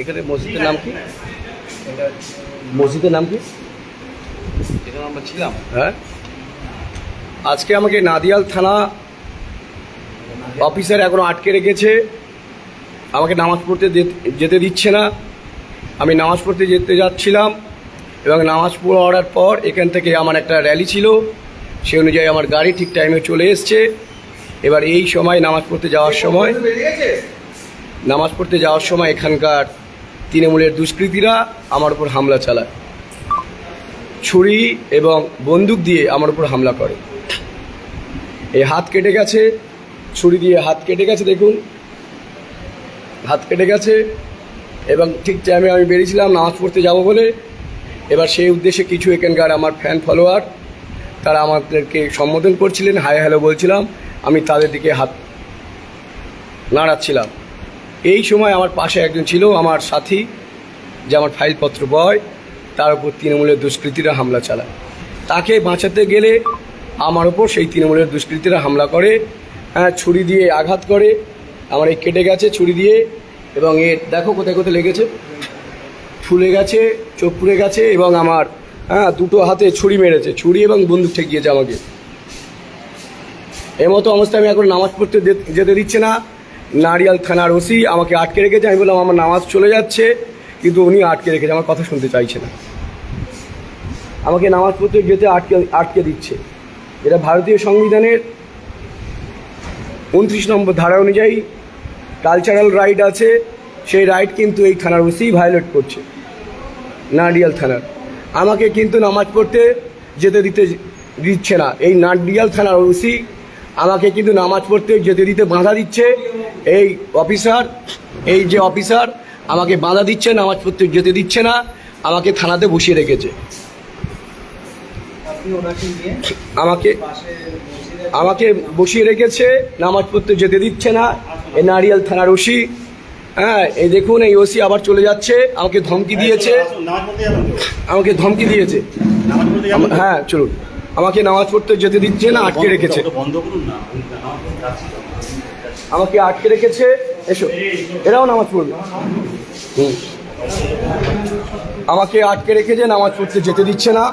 এখানে মসজিদের নাম কি? মসজিদের নাম কি? এখানে আমরা ছিলাম। হ্যাঁ। আজকে আমাকে নাদিয়াল থানা অফিসার এখনও আটকে রেখেছে। আমাকে নামাজ পড়তে যেতে দিচ্ছে না। আমি নামাজ পড়তে যেতে যাচ্ছিলাম এবং নামাজ পড়ার পর এখান থেকে আমার একটা র্যালি ছিল। সে অনুযায়ী আমার গাড়ি ঠিক টাইমে চলে এসছে। এবার এই সময় নামাজ পড়তে যাওয়ার সময় নামাজ পড়তে যাওয়ার সময় এখানকার তৃণমূলের দুষ্কৃতীরা আমার উপর হামলা চালায়। ছুরি এবং বন্দুক দিয়ে আমার উপর হামলা করে। এই হাত কেটে গেছে, ছুরি দিয়ে হাত কেটে গেছে, দেখুন। হাত কেটে গেছে এবং ঠিক টাইমে আমি বেরিয়েছিলাম, নামাজ পড়তে যাব বলে। এবার সেই উদ্দেশ্যে কিছু এখানকার আমার ফ্যান ফলোয়ার তারা আমাদেরকে সম্বোধন করছিলেন। হাই হ্যালো বলছিলাম। আমি তাদের দিকে হাত নাড়াচ্ছিলাম। এই সময় আমার পাশে একজন ছিল, আমার সাথী, যে আমার ফাইলপত্র বয়, তার উপর তৃণমূলের দুষ্কৃতীরা হামলা চালায়। তাকে বাঁচাতে গেলে আমার ওপর সেই তৃণমূলের দুষ্কৃতীরা হামলা করে হ্যাঁ ছুরি দিয়ে আঘাত করে, আমার এই কেটে গেছে ছুরি দিয়ে, এবং এর দেখো কোথায় কোথায় লেগেছে। ফুলে গেছে, চোখ পুড়ে গেছে, এবং আমার হ্যাঁ দুটো হাতে ছুরি মেরেছে, ছুরি এবং বন্দুক ঠেকিয়েছে আমাকে। এর মতো অবস্থায় আমি এখন নামাজ পড়তে যেতে দিচ্ছে না। নারিয়াল থানার ওসি আমাকে আটকে রেখেছে। আমি বললাম, আমার নামাজ চলে যাচ্ছে। কিন্তু উনি আটকে রেখেছে, আমার কথা শুনতে চাইছে না। আমাকে নামাজ পড়তে যেতে আটকে আটকে দিচ্ছে। এটা ভারতীয় সংবিধানের উনত্রিশ নম্বর ধারা অনুযায়ী কালচারাল রাইট আছে, সেই রাইট কিন্তু এই থানার ওসি ভায়োলেট করছে নাডিয়াল থানার। আমাকে কিন্তু নামাজ পড়তে যেতে দিতে দিচ্ছে না। এই নাডিয়াল থানার ওসি আমাকে কিন্তু নামাজ পড়তে যেতে দিতে বাধা দিচ্ছে। এই অফিসার এই যে অফিসার আমাকে বাধা দিচ্ছে নামাজ পড়তে যেতে দিচ্ছে না আমাকে থানাতে বসিয়ে রেখেছে। আমাকে আমাকে বসিয়ে রেখেছে নামাজ পড়তে যেতে দিচ্ছে না। এই নারিয়াল থানার ওসি। হ্যাঁ এই দেখুন এই ওসি আবার চলে যাচ্ছে আমাকে ধমকি দিয়েছে। তো? আমাকে ধমকি দিয়েছে? হ্যাঁ চলুন। আমাকে নামাজ পড়তে যেতে দিচ্ছে না আটকে রেখেছে বন্ধ করুন না। আমাকে আটকে রেখেছে এসো এরাও নামাজ পড়বে হুম। আমাকে আটকে রেখেছে নামাজ পড়তে যেতে দিচ্ছে না